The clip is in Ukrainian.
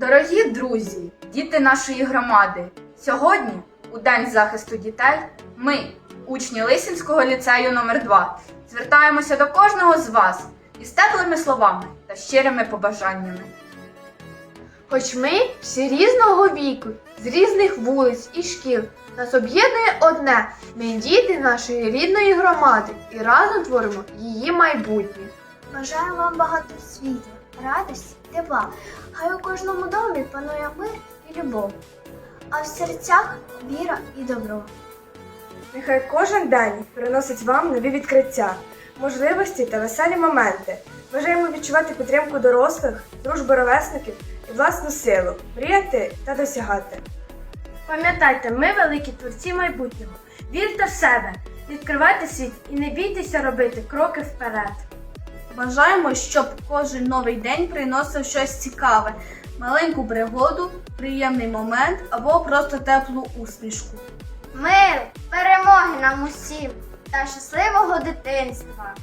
Дорогі друзі, діти нашої громади, сьогодні, у День захисту дітей, ми, учні Лисинського ліцею номер 2 звертаємося до кожного з вас із теплими словами та щирими побажаннями. Хоч ми всі різного віку, з різних вулиць і шкіл, нас об'єднує одне ми діти нашої рідної громади і разом творимо її майбутнє. Бажаю вам багато світла, радості, тепла. Хай у кожному домі панує мир і любов, а в серцях віра і добро. Нехай кожен день приносить вам нові відкриття, можливості та веселі моменти. Бажаємо відчувати підтримку дорослих, дружбу ровесників і власну силу, мріяти та досягати. Пам'ятайте, ми великі творці майбутнього. Вірте в себе, відкривайте світ і не бійтеся робити кроки вперед. Бажаємо, щоб кожен новий день приносив щось цікаве, маленьку пригоду, приємний момент або просто теплу усмішку. Мир, перемоги нам усім та щасливого дитинства!